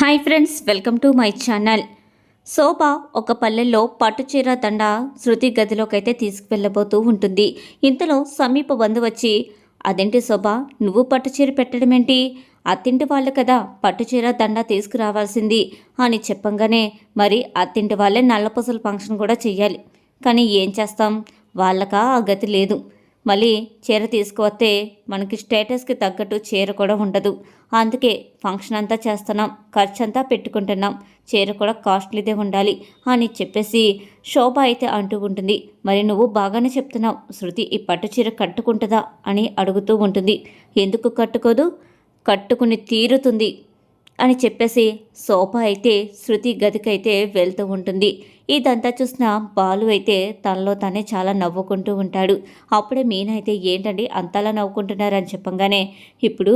Hi friends welcome to my channel. Shobha ఒక పల్లెల్లో పట్టుచీర దండ శృతి గదిలోకైతే తీసుకువెళ్ళబోతూ ఉంటుంది. ఇంతలో సమీప బంధు వచ్చి అదేంటి శోభ నువ్వు పట్టుచీర పెట్టడమేంటి? అత్తింటి వాళ్ళు కదా పట్టుచీర దండ తీసుకురావాల్సింది అని చెప్పంగానే మరి అత్తింటి వాళ్ళే నల్లపూసల ఫంక్షన్ కూడా చెయ్యాలి. కానీ ఏం చేస్తాం? వాళ్ళకా ఆ గతి లేదు. మళ్ళీ చీర తీసుకువస్తే మనకి స్టేటస్కి తగ్గట్టు చీర కూడా ఉండదు. అందుకే ఫంక్షన్ అంతా చేస్తున్నాం. ఖర్చు అంతా పెట్టుకుంటున్నాం. చీర కూడా కాస్ట్లీదే ఉండాలి అని చెప్పేసి శోభ అయితే అంటూ ఉంటుంది. మరి నువ్వు బాగానే చెప్తున్నావు. శృతి ఈ పట్టు చీర కట్టుకుంటుందా అని అడుగుతూ ఉంటుంది. ఎందుకు కట్టుకోదు? కట్టుకుని తీరుతుంది. అని చెప్పేసి సోఫా అయితే శృతి గదికైతే వెళ్తూ ఉంటుంది. ఇదంతా చూసిన బాలు అయితే తనలో తనే చాలా నవ్వుకుంటూ ఉంటాడు. అప్పుడే మీన అయితే ఏంటండి అంతలా నవ్వుకుంటున్నారని చెప్పంగానే ఇప్పుడు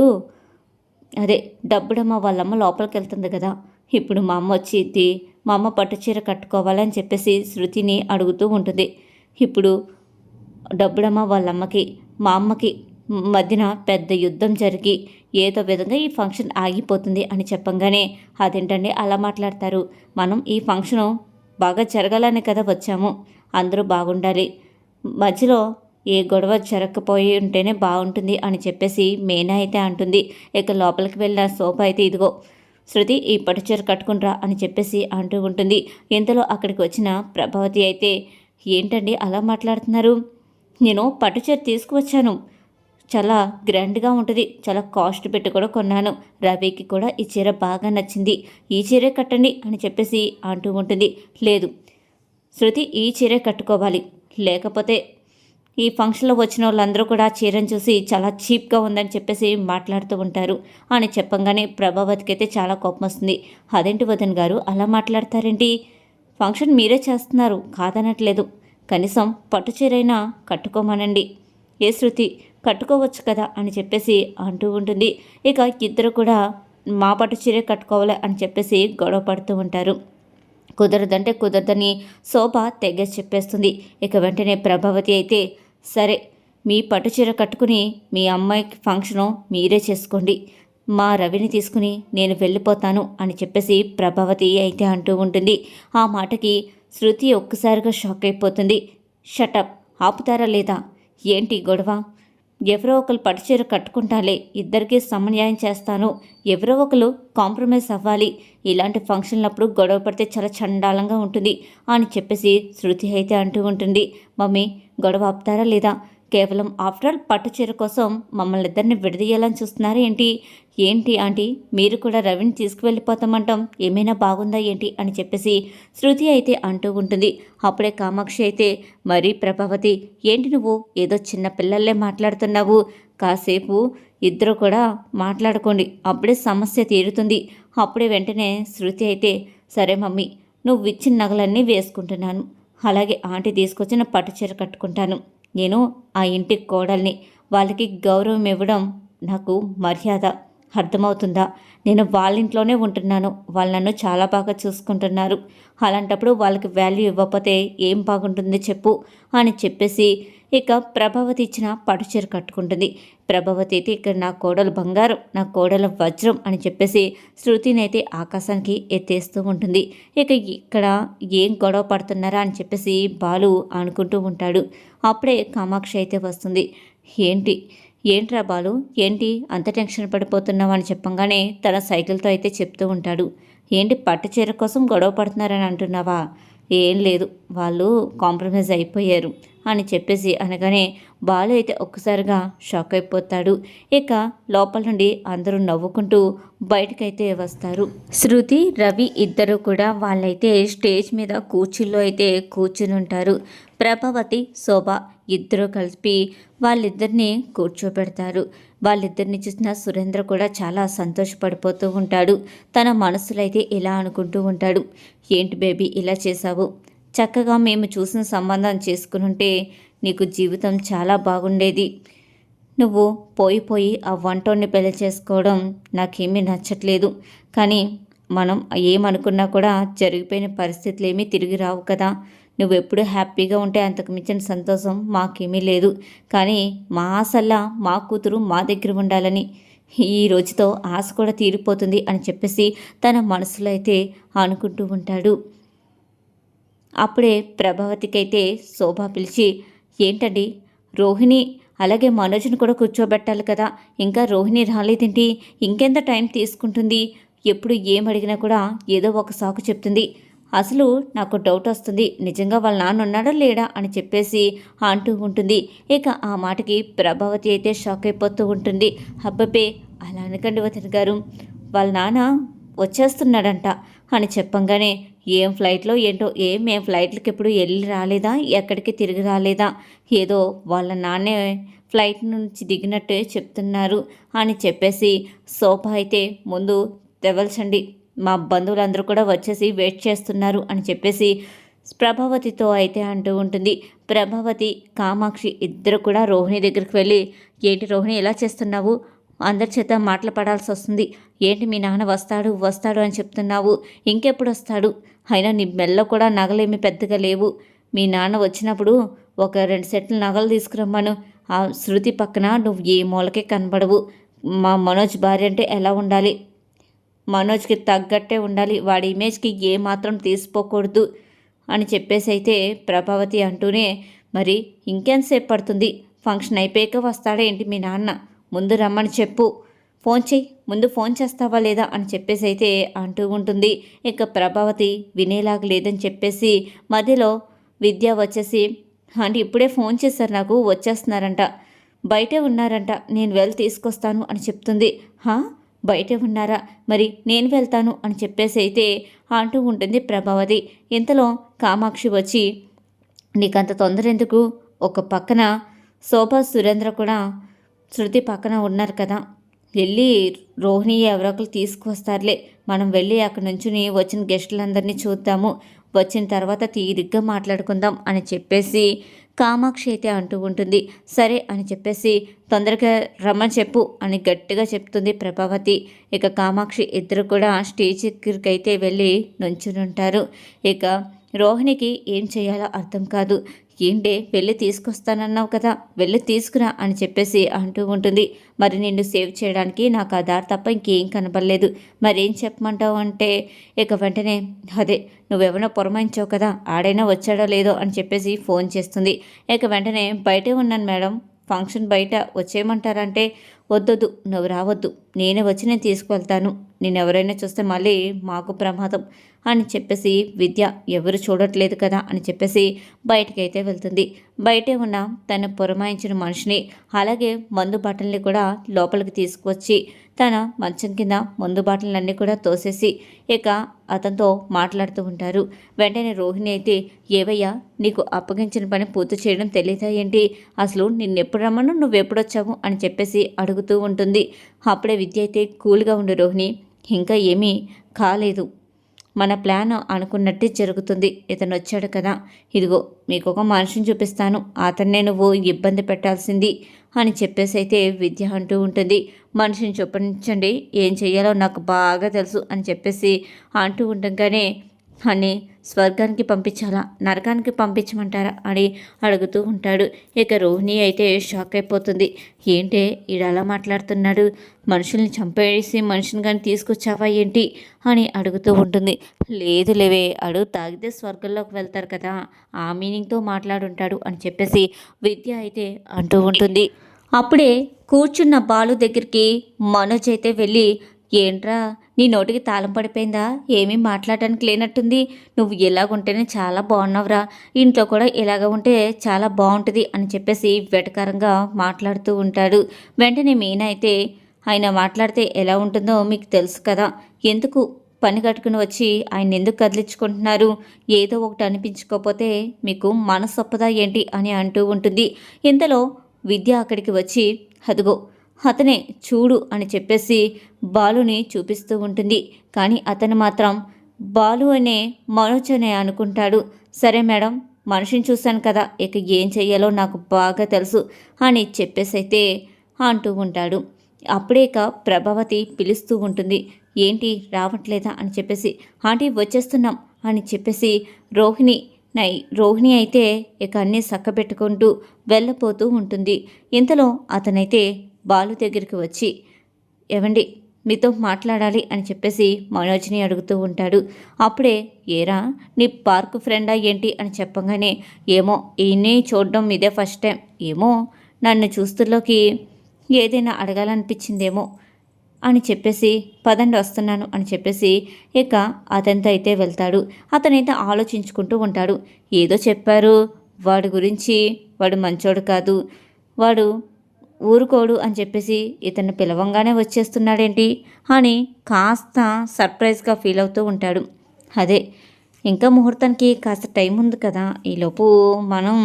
అదే డబ్బుడమ్మ వాళ్ళమ్మ లోపలికి వెళ్తుంది కదా ఇప్పుడు మా అమ్మ వచ్చింది మా అమ్మ పట్టు చీర కట్టుకోవాలని చెప్పేసి శృతిని అడుగుతూ ఉంటుంది. ఇప్పుడు డబ్బుడమ్మ వాళ్ళమ్మకి మా అమ్మకి మధ్యన పెద్ద యుద్ధం జరిగి ఏదో విధంగా ఈ ఫంక్షన్ ఆగిపోతుంది అని చెప్పంగానే అదేంటండి అలా మాట్లాడతారు? మనం ఈ ఫంక్షను బాగా జరగాలని కదా వచ్చాము. అందరూ బాగుండాలి. మధ్యలో ఏ గొడవ జరగకపోయి ఉంటేనే బాగుంటుంది అని చెప్పేసి మేనా అయితే అంటుంది. ఇక లోపలికి వెళ్ళిన శోభ అయితే ఇదిగో శృతి ఈ పట్టుచీర కట్టుకుంట్రా అని చెప్పేసి అంటూ ఉంటుంది. ఇంతలో అక్కడికి వచ్చిన ప్రభావతి అయితే ఏంటండి అలా మాట్లాడుతున్నారు? నేను పట్టుచీర తీసుకువచ్చాను. చాలా గ్రాండ్గా ఉంటుంది. చాలా కాస్ట్ పెట్టి కూడా కొన్నాను. రవికి కూడా ఈ చీర బాగా నచ్చింది. ఈ చీరే కట్టండి అని చెప్పేసి అంటూ ఉంటుంది. లేదు శృతి ఈ చీరే కట్టుకోవాలి. లేకపోతే ఈ ఫంక్షన్లో వచ్చిన వాళ్ళందరూ కూడా చీరను చూసి చాలా చీప్గా ఉందని చెప్పేసి మాట్లాడుతూ ఉంటారు. అని చెప్పంగానే ప్రభావతికి అయితే చాలా కోపం వస్తుంది. అదేంటి వదన్ గారు? అలా మాట్లాడతారేంటి? ఫంక్షన్ మీరే చేస్తున్నారు. కాదనట్లేదు. కనీసం పట్టు చీరైనా కట్టుకోమనండి. ఏ శృతి? కట్టుకోవచ్చు కదా అని చెప్పేసి అంటూ ఉంటుంది. ఇక ఇద్దరు కూడా మా పట్టు చీరే కట్టుకోవాలి అని చెప్పేసి గొడవ పడుతూ ఉంటారు. కుదరదంటే కుదరదని శోభ తెగేసి చెప్పేస్తుంది. ఇక వెంటనే ప్రభావతి అయితే సరే మీ పట్టు చీర కట్టుకుని మీ అమ్మాయికి ఫంక్షను మీరే చేసుకోండి. మా రవిని తీసుకుని నేను వెళ్ళిపోతాను అని చెప్పేసి ప్రభావతి అయితే అంటూ ఉంటుంది. ఆ మాటకి శృతి ఒక్కసారిగా షాక్ అయిపోతుంది. షటప్ ఆపుతారా లేదా? ఏంటి గొడవ? ఎవరో ఒకరు పట్టుచీర కట్టుకుంటాలే ఇద్దరికీ సమన్యాయం చేస్తాను. ఎవరో ఒకరు కాంప్రమైజ్ అవ్వాలి. ఇలాంటి ఫంక్షన్లప్పుడు గొడవ పడితే చాలా చండాలంగా ఉంటుంది అని చెప్పేసి శృతి అయితే అంటూ ఉంటుంది. మమ్మీ గొడవ ఆపుతారా లేదా? కేవలం ఆఫ్టర్ ఆల్ పట్టు చీర కోసం మమ్మల్ని ఇద్దరిని విడదీయాలని చూస్తున్నారు ఏంటి? ఏంటి ఆంటీ? మీరు కూడా రవిని తీసుకువెళ్ళిపోతామంటాం. ఏమైనా బాగుందా ఏంటి అని చెప్పేసి శృతి అయితే అంటూ ఉంటుంది. అప్పుడే కామాక్షి అయితే మరీ ప్రభావతి ఏంటి నువ్వు? ఏదో చిన్న పిల్లల్లే మాట్లాడుతున్నావు. కాసేపు ఇద్దరు కూడా మాట్లాడుకోండి. అప్పుడే సమస్య తీరుతుంది. అప్పుడే వెంటనే శృతి అయితే సరే మమ్మీ నువ్వు ఇచ్చిన నగలన్నీ వేసుకుంటున్నాను. అలాగే ఆంటీ తీసుకొచ్చిన పట్టు చీర కట్టుకుంటాను. నేను ఆ ఇంటికి కోడల్ని వాళ్ళకి గౌరవం ఇవ్వడం నాకు మర్యాద. అర్థమవుతుందా? నేను వాళ్ళ ఇంట్లోనే ఉంటున్నాను. వాళ్ళు నన్ను చాలా బాగా చూసుకుంటున్నారు. అలాంటప్పుడు వాళ్ళకి వాల్యూ ఇవ్వకపోతే ఏం బాగుంటుంది చెప్పు అని చెప్పేసి ఇక ప్రభావతి ఇచ్చిన పడుచీర కట్టుకుంటుంది. ప్రభావతి అయితే ఇక్కడ నా కోడలు బంగారం నా కోడల వజ్రం అని చెప్పేసి శృతిని అయితే ఆకాశానికి ఎత్తేస్తూ ఉంటుంది. ఇక ఇక్కడ ఏం గొడవ పడుతున్నారా అని చెప్పేసి బాలు అనుకుంటూ ఉంటాడు. అప్పుడే కామాక్షి అయితే వస్తుంది. ఏంటి? ఏంట్రా బాలు? ఏంటి? అంత టెన్షన్ పడిపోతున్నావు అని చెప్పంగానే తన సైకిల్తో అయితే చెప్తూ ఉంటాడు. ఏంటి? పట్టు చీర కోసం గొడవ పడుతున్నారని అంటున్నావా? ఏం లేదు. వాళ్ళు కాంప్రమైజ్ అయిపోయారు. అని చెప్పేసి అనగానే బాలు అయితే ఒక్కసారిగా షాక్ అయిపోతాడు. ఇక లోపల నుండి అందరూ నవ్వుకుంటూ బయటకైతే వస్తారు. శృతి రవి ఇద్దరు కూడా వాళ్ళైతే స్టేజ్ మీద కూర్చుల్లో అయితే కూర్చుని ఉంటారు ప్రభావతి శోభ ఇద్దరు కలిపి వాళ్ళిద్దరిని కూర్చోబెడతారు వాళ్ళిద్దరిని చూసిన సురేంద్ర కూడా చాలా సంతోషపడిపోతూ ఉంటాడు. తన మనసులో అయితే ఇలా అనుకుంటూ ఉంటాడు. ఏంటి బేబీ ఇలా చేశావు? చక్కగా మేము చూసిన సంబంధం చేసుకునుంటే నీకు జీవితం చాలా బాగుండేది. నువ్వు పోయి పోయి ఆ వంటోడిని పెళ్ళి చేసుకోవడం నాకేమీ నచ్చట్లేదు. కానీ మనం ఏమనుకున్నా కూడా జరిగిపోయిన పరిస్థితులు ఏమీ తిరిగి రావు కదా. నువ్వు ఎప్పుడు హ్యాపీగా ఉంటే అంతకు మించిన సంతోషం మాకేమీ లేదు. కానీ మా ఆశల్లా మా కూతురు మా దగ్గర ఉండాలని ఈ రోజుతో ఆశ కూడా తీరిపోతుంది అని చెప్పేసి తన మనసులో అయితే అనుకుంటూ ఉంటాడు. అప్పుడే ప్రభావతికైతే శోభ పిలిచి ఏంటండి? రోహిణి అలాగే మనోజ్ని కూడా కూర్చోబెట్టాలి కదా. ఇంకా రోహిణి రాలేదేంటి? ఇంకెంత టైం తీసుకుంటుంది? ఎప్పుడు ఏం అడిగినా కూడా ఏదో ఒక సాకు చెప్తుంది. అసలు నాకు డౌట్ వస్తుంది. నిజంగా వాళ్ళ నాన్న ఉన్నాడా లేడా? అని చెప్పేసి అంటూ ఉంటుంది. ఇక ఆ మాటకి ప్రభావతి అయితే షాక్ అయిపోతూ ఉంటుంది. అబ్బబ్బే అలా అనకండి వతన్ గారు. వాళ్ళ నాన్న వచ్చేస్తున్నాడంట అని చెప్పంగానే ఏం ఫ్లైట్లో ఏంటో ఏం మేం ఫ్లైట్లకి ఎప్పుడు వెళ్ళి రాలేదా? ఎక్కడికి తిరిగి రాలేదా? ఏదో వాళ్ళ నాన్నే ఫ్లైట్ నుంచి దిగినట్టే చెప్తున్నారు అని చెప్పేసి సోఫా అయితే ముందు తెవల్చండి. మా బంధువులందరూ కూడా వచ్చేసి వెయిట్ చేస్తున్నారు అని చెప్పేసి ప్రభావతితో అయితే అంటూ ఉంటుంది. ప్రభావతి కామాక్షి ఇద్దరు కూడా రోహిణి దగ్గరికి వెళ్ళి ఏంటి రోహిణి ఎలా చేస్తున్నావు? అందరి చేత మాటలు పడాల్సి వస్తుంది. ఏంటి మీ నాన్న వస్తాడు వస్తాడు అని చెప్తున్నావు? ఇంకెప్పుడు వస్తాడు? అయినా నీ మెల్ల కూడా నగలేమి పెద్దగా లేవు. మీ నాన్న వచ్చినప్పుడు ఒక రెండు సెట్లు నగలు తీసుకురమ్మను. ఆ శృతి పక్కన నువ్వు ఏ మూలకే కనబడవు. మా మనోజ్ భార్య అంటే ఎలా ఉండాలి? మనోజ్కి తగ్గట్టే ఉండాలి. వాడి ఇమేజ్కి ఏ మాత్రం తీసిపోకూడదు అని చెప్పేసి అయితే ప్రభావతి అంటూనే మరి ఇంకెంతసేపు పడుతుంది? ఫంక్షన్ అయిపోయాక వస్తాడేంటి మీ నాన్న? ముందు రమ్మని చెప్పు. ఫోన్ చెయ్యి ముందు ఫోన్ చేస్తావా లేదా అని చెప్పేసి అయితే అంటూ ఉంటుంది. ఇక ప్రభావతి వినేలాగా లేదని చెప్పేసి మధ్యలో విద్య వచ్చేసి అంటే ఇప్పుడే ఫోన్ చేశారు నాకు వచ్చేస్తున్నారంట. బయటే ఉన్నారంట. నేను వెళ్ళి తీసుకొస్తాను అని చెప్తుంది. హా? బయటే ఉన్నారా? మరి నేను వెళ్తాను అని చెప్పేసి అయితే అంటూ ఉంటుంది ప్రభావతి. ఇంతలో కామాక్షి వచ్చి నీకంత తొందర ఎందుకు ఒక పక్కన శోభా సురేంద్ర కూడా శృతి పక్కన ఉన్నారు కదా. వెళ్ళి రోహిణి ఎవరొకరు తీసుకువస్తారులే మనం వెళ్ళి అక్కడి నుంచి వచ్చిన గెస్టులందరినీ చూద్దాము. వచ్చిన తర్వాత తీరిగ్గా మాట్లాడుకుందాం అని చెప్పేసి కామాక్షి అయితే అంటూ ఉంటుంది. సరే అని చెప్పేసి తొందరగా రమ్మని చెప్పు అని గట్టిగా చెప్తుంది ప్రభావతి. ఇక కామాక్షి ఇద్దరు కూడా స్టేజ్ దగ్గరికి అయితే వెళ్ళి నుంచుని ఉంటారు. ఇక రోహిణికి ఏం చేయాలో అర్థం కాదు. ఏంటే వెళ్ళి తీసుకొస్తానన్నావు కదా వెళ్ళి తీసుకురా అని చెప్పేసి అంటూ ఉంటుంది. మరి నిన్ను సేవ్ చేయడానికి నాకు ఆ దారి తప్ప ఇంకేం కనబడలేదు. మరేం చెప్పమంటావు అంటే ఇక వెంటనే అదే నువ్వెవరో పురమాయించావు కదా ఆడైనా వచ్చాడో లేదో అని చెప్పేసి ఫోన్ చేస్తుంది. ఇక వెంటనే బయటే ఉన్నాను మేడం ఫంక్షన్ బయట వచ్చేయమంటారంటే వద్దొద్దు నువ్వు రావద్దు. నేనే వచ్చి నేను తీసుకువెళ్తాను. నేను ఎవరైనా చూస్తే మళ్ళీ మాకు ప్రమాదం అని చెప్పేసి విద్య ఎవరు చూడట్లేదు కదా అని చెప్పేసి బయటకైతే వెళ్తుంది. బయటే ఉన్న తన పురమాయించిన మనిషిని అలాగే మందు బాటిల్ని కూడా లోపలికి తీసుకువచ్చి తన మంచం కింద మందు బాటిల్ని కూడా తోసేసి ఇక అతనితో మాట్లాడుతూ ఉంటారు. వెంటనే రోహిణి అయితే ఏవయ్యా నీకు అప్పగించిన పని పూర్తి చేయడం తెలియదా ఏంటి? అసలు నిన్నెప్పుడు రమ్మను నువ్వెప్పుడొచ్చావు అని చెప్పేసి అడుగుతూ ఉంటుంది. అప్పుడే విద్య అయితే కూల్గా ఉండు రోహిణి. ఇంకా ఏమీ కాలేదు. మన ప్లాన్ అనుకున్నట్టే జరుగుతుంది. ఇతను వచ్చాడు కదా. ఇదిగో మీకు ఒక మనిషిని చూపిస్తాను. అతన్నే నువ్వు ఇబ్బంది పెట్టాల్సింది అని చెప్పేసి అయితే విద్య అంటూ ఉంటుంది. మనిషిని చూపించండి ఏం చెయ్యాలో నాకు బాగా తెలుసు అని చెప్పేసి అంటూ ఉండగానే అని స్వర్గానికి పంపించాలా? నరకానికి పంపించమంటారా? అని అడుగుతూ ఉంటాడు. ఇక రోహిణి అయితే షాక్ అయిపోతుంది. ఏంటే ఇలా మాట్లాడుతున్నాడు? మనుషుల్ని చంపేసి మనిషిని కానీ తీసుకొచ్చావా ఏంటి? అని అడుగుతూ ఉంటుంది. లేదు లేవే అడుగు తాగితే స్వర్గంలోకి వెళ్తారు కదా ఆ మీనింగ్తో మాట్లాడుంటాడు అని చెప్పేసి విద్య అయితే అంటూ ఉంటుంది. అప్పుడే కూర్చున్న బాలు దగ్గరికి మనోజ్ అయితే వెళ్ళి ఏంట్రా నీ నోటికి తాళం పడిపోయిందా? ఏమీ మాట్లాడటానికి లేనట్టుంది. నువ్వు ఇలాగుంటేనే చాలా బాగున్నావురా. ఇంట్లో కూడా ఇలాగ ఉంటే చాలా బాగుంటుంది అని చెప్పేసి వెటకారంగా మాట్లాడుతూ ఉంటాడు. వెంటనే మీనా అయితే ఆయన మాట్లాడితే ఎలా ఉంటుందో మీకు తెలుసు కదా. ఎందుకు పని కట్టుకుని వచ్చి ఆయన ఎందుకు కదిలించుకుంటున్నారు? ఏదో ఒకటి అనిపించుకోకపోతే మీకు మనసొప్పదా ఏంటి? అని అంటూ ఉంటుంది. ఇంతలో విద్య అక్కడికి వచ్చి అదిగో అతనే చూడు అని చెప్పేసి బాలుని చూపిస్తూ ఉంటుంది. కానీ అతను మాత్రం బాలు అనే మనోజ్ అనే అనుకుంటాడు. సరే మేడం మనిషిని చూశాను కదా ఇక ఏం చెయ్యాలో నాకు బాగా తెలుసు అని చెప్పేసి అయితే అంటూ ఉంటాడు. అప్పుడే ఇక ప్రభావతి పిలుస్తూ ఉంటుంది. ఏంటి రావట్లేదా అని చెప్పేసి. ఆంటీ వచ్చేస్తున్నాం అని చెప్పేసి రోహిణి నై రోహిణి అయితే ఇక అన్నీ సక్కబెట్టుకుంటూ వెళ్ళపోతూ ఉంటుంది. ఇంతలో అతనైతే బాలు దగ్గరికి వచ్చి ఏవండి మీతో మాట్లాడాలి అని చెప్పేసి మనోజ్ని అడుగుతూ ఉంటాడు. అప్పుడే ఏరా నీ పార్క్ ఫ్రెండా ఏంటి? అని చెప్పగానే ఏమో ఈయన్ని చూడడం ఇదే ఫస్ట్ టైం. ఏమో నన్ను చూస్తులోకి ఏదైనా అడగాలనిపించిందేమో అని చెప్పేసి పదండి వస్తున్నాను అని చెప్పేసి ఇక అతనితో అయితే వెళ్తాడు. అతనైతే ఆలోచించుకుంటూ ఉంటాడు. ఏదో చెప్పారు. వాడి గురించి వాడు మంచోడు కాదు. వాడు ఊరుకోడు అని చెప్పేసి ఇతన్ని పిలవంగానే వచ్చేస్తున్నాడేంటి అని కాస్త సర్ప్రైజ్గా ఫీల్ అవుతూ ఉంటాడు. అదే ఇంకా ముహూర్తానికి కాస్త టైం ఉంది కదా ఈలోపు మనం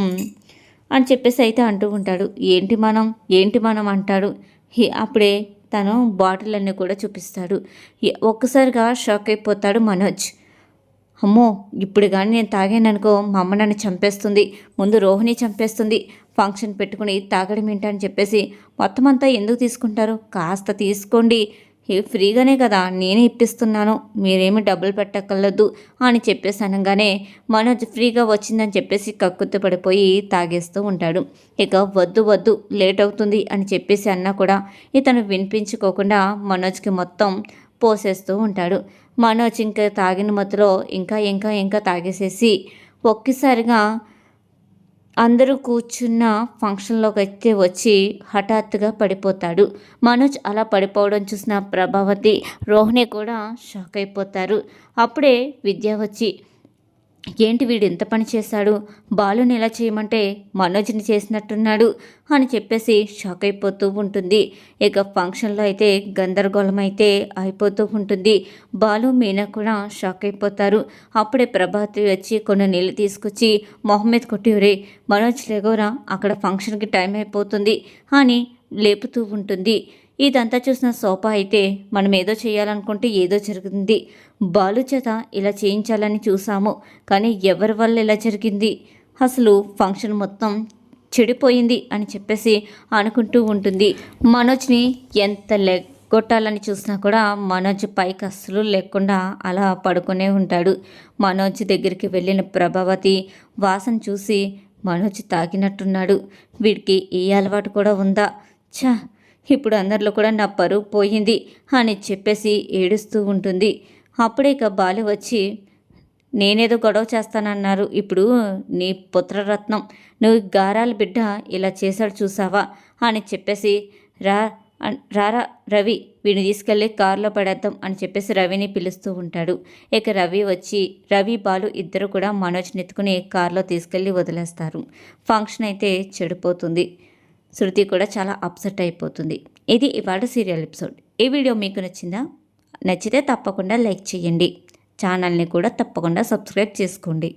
అని చెప్పేసి అయితే అంటూ ఉంటాడు. ఏంటి మనం? ఏంటి మనం అంటాడు. అప్పుడే తను బాటిల్ అన్నీ కూడా చూపిస్తాడు. ఒక్కసారిగా షాక్ అయిపోతాడు మనోజ్. అమ్మో ఇప్పుడు కానీ నేను తాగాననుకో మా అమ్మ నన్ను చంపేస్తుంది. ముందు రోహిణి చంపేస్తుంది. ఫంక్షన్ పెట్టుకుని తాగడం ఏంటని చెప్పేసి మొత్తం అంతా ఎందుకు తీసుకుంటారు? కాస్త తీసుకోండి. ఏ ఫ్రీగానే కదా నేనే ఇప్పిస్తున్నాను. మీరేమి డబ్బులు పెట్టక్కర్లేదు అని చెప్పేసి అనగానే మనోజ్ ఫ్రీగా వచ్చిందని చెప్పేసి కక్కుర్తి పడిపోయి తాగేస్తూ ఉంటాడు. ఇక వద్దు వద్దు లేట్ అవుతుంది అని చెప్పేసి అన్నా కూడా ఇతను వినిపించుకోకుండా మనోజ్కి మొత్తం పోసేస్తూ ఉంటాడు. మనోజ్ ఇంకా తాగిన మత్తులో ఇంకా ఇంకా ఇంకా తాగేసేసి ఒక్కసారిగా అందరూ కూర్చున్న ఫంక్షన్లోకి అయితే వచ్చి హఠాత్తుగా పడిపోతాడు. మనోజ్ అలా పడిపోవడం చూసిన ప్రభావతి రోహిణి కూడా షాక్ అయిపోతారు. అప్పుడే విద్య వచ్చి ఏంటి వీడు ఎంత పని చేశాడు? బాలుని ఎలా చేయమంటే మనోజ్ని చేసినట్టున్నాడు అని చెప్పేసి షాక్ అయిపోతూ ఉంటుంది. ఇక ఫంక్షన్లో అయితే గందరగోళం అయితే అయిపోతూ ఉంటుంది. బాలు మీనా కూడా షాక్ అయిపోతారు. అప్పుడే ప్రభాతి వచ్చి కొన్ని నీళ్ళు తీసుకొచ్చి మొహమ్మద్ కొట్టివరే మనోజ్ లేగోరా అక్కడ ఫంక్షన్కి టైం అయిపోతుంది అని లేపుతూ ఉంటుంది. ఇదంతా చూసిన సోఫా అయితే మనం ఏదో చేయాలనుకుంటే ఏదో జరుగుతుంది బాలు చేత ఇలా చేయించాలని చూసాము కానీ ఎవరి వల్ల ఇలా జరిగింది? అసలు ఫంక్షన్ మొత్తం చెడిపోయింది అని చెప్పేసి అనుకుంటూ ఉంటుంది. మనోజ్ని ఎంత లెగ్గొట్టాలని చూసినా కూడా మనోజ్ పైకి అస్సలు లేకుండా అలా పడుకునే ఉంటాడు. మనోజ్ దగ్గరికి వెళ్ళిన ప్రభావతి వాసన చూసి మనోజ్ తాగినట్టున్నాడు. వీడికి ఏ అలవాటు కూడా ఉందా? ఛా! ఇప్పుడు అందరిలో కూడా నా పరువు పోయింది అని చెప్పేసి ఏడుస్తూ ఉంటుంది. అప్పుడే ఇక బాలు వచ్చి నేనేదో గొడవ చేస్తానన్నారు. ఇప్పుడు నీ పుత్రరత్నం. నువ్వు గారాల బిడ్డ ఇలా చేశాడు చూసావా? అని చెప్పేసి రా రారా రవి వీడిని తీసుకెళ్ళి కారులో పడేద్దాం అని చెప్పేసి రవిని పిలుస్తూ ఉంటాడు. ఇక రవి వచ్చి రవి బాలు ఇద్దరు కూడా మనోజ్ని ఎత్తుకుని కారులో తీసుకెళ్ళి వదిలేస్తారు. ఫంక్షన్ అయితే చెడిపోతుంది. శృతి కూడా చాలా అప్సెట్ అయిపోతుంది. ఇది ఇవాళ సీరియల్ ఎపిసోడ్. ఈ వీడియో మీకు నచ్చిందా? నచ్చితే తప్పకుండా లైక్ చేయండి. ఛానల్ని కూడా తప్పకుండా సబ్స్క్రైబ్ చేసుకోండి.